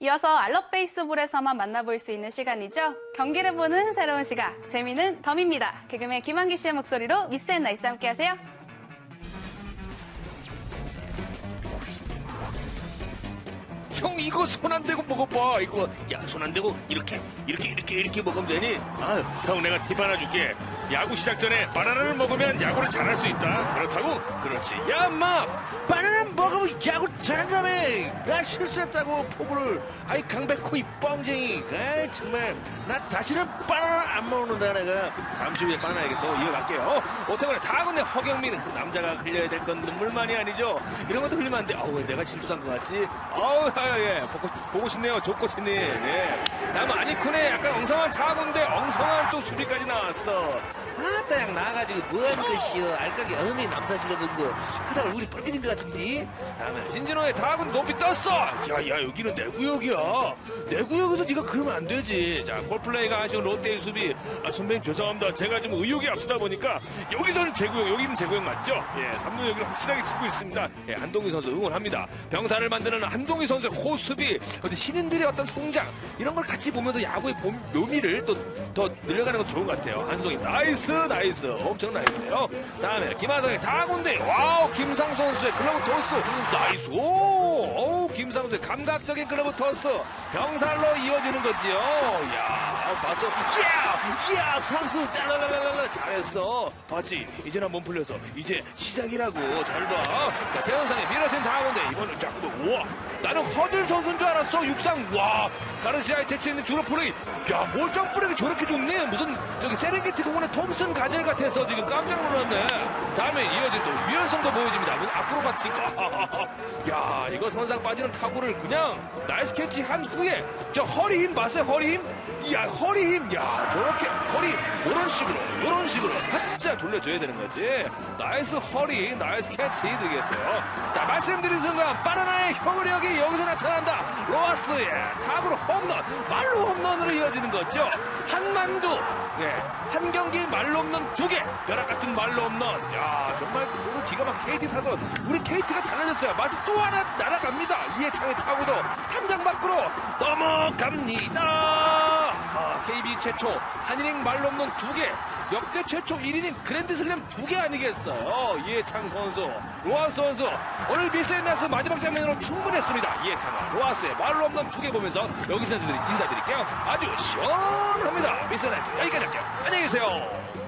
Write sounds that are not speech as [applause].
이어서 알럽베이스볼에서만 만나볼 수 있는 시간이죠. 경기를 보는 새로운 시각, 재미는 덤입니다. 개그맨 김한기 씨의 목소리로 미스 앤 나이스 함께 하세요. 형 이거 손 안 대고 먹어봐. 이거 야 손 안 대고 이렇게 이렇게 이렇게 이렇게 먹으면 되니? 아형 내가 팁 하나 줄게. 야구 시작 전에 바나나를 먹으면 야구를 잘할 수 있다. 그렇다고? 그렇지. 야 엄마! 바나나 먹으면 야구 잘한다며! 나 실수했다고 포부를. 아이 강백호 이 뻥쟁이. 아이 정말. 나 다시는 바나나 안 먹는다 내가. 잠시 후에 바나나 얘기 또 이어갈게요. 어떡하나 다 근데 허경민. 그 남자가 흘려야 될 건 눈물만이 아니죠. 이런 것도 흘리면 안돼. 왜 내가 실수한 것 같지? 아, 예 보고, 보고 싶네요 조코치님. 예 다음 아니쿤의 약간 엉성한 타구인데 엉성한 또 수비까지 나왔어. 아따 양 나와가지고 뭐하는 것이여. 알까기 어미 남사시러 본거 하다가 우리 빨개진 것 같은데. 다음에 신진호의 타구는 높이 떴어. 야야 여기는 내 구역이야. 내 구역에서 네가 그러면 안 되지. 자 콜플레이가 아쉬운 롯데의 수비. 아 선배님 죄송합니다. 제가 좀 의욕이 앞서다 보니까 여기서는 제 구역 여기는 제 구역 맞죠? 예 3루 여기는 확실하게 찍고 있습니다. 예 한동희 선수 응원합니다. 병사를 만드는 한동희 선수의 호수비 근데 신인들의 어떤 성장 이런 걸 같이 보면서 야구의 봄- 묘미를 또 더 늘려가는 것도 좋은 것 같아요. 한동희 나이스 나이스. 엄청 나이스요. 다음에 김하성의 타구인데 와우 김상수 선수의 글러브 토스. 나이스. 오 어우, 김상수의 감각적인 글러브 토스. 병살로 이어지는 거지요. 야 봤어 야, 야 선수. 따라라라라. 잘했어. 봤지? 이제 한몸 풀려서 이제 시작이라고. 잘봐. 재현상의 밀어진 타구인데 이번엔 자꾸도 우와. 나는 허들 선수인 줄 알았어. 육상. 와. 가르시아의 대체 있는 주로 플레이. 야 몰점 뿌리기 저렇게 좋네. 무슨 저기 세렝게티 공원의 톰슨 가젤 같아서 지금 깜짝 놀랐네. 다음에 이어진 또 유연성도 보여집니다. 무슨 아크로바틱. [laughs] 야 이거 선상 빠지는 타구를 그냥 나이스 캐치 한 후에 저 허리 힘 봤어요 허리 힘? 야 허리 힘. 야 저렇게 허리 이런 식으로 이런 식으로 한자 돌려줘야 되는 거지. 나이스 허리 나이스 캐치 드리겠어요. 자 말씀드린 순간 바나나의 효력이 여기서 나타난다. 로아스의 타구로 홈런 말로 홈런으로 이어지는 거죠. 한만두 예, 한 경기 말로 홈런 두 개. 벼락 같은 말로 홈런 야 정말 오늘 기가 막 KT 타선 우리 KT가 달라졌어요. 마치 또 하나 날아갑니다. 이해창의 타구도 한장 밖으로 넘어갑니다 최초 한이닝 말로 없는 두 개, 역대 최초 1이닝 그랜드슬램 두 개 아니겠어요? 이해창 선수, 로하스 선수. 오늘 미스앤나스 마지막 장면으로 충분했습니다. 이해창과 로하스의 말로 없는 두 개 보면서 여기 선수들이 인사드릴게요. 아주 시원합니다. 미스앤나스 여기까지 할게요. 안녕히 계세요.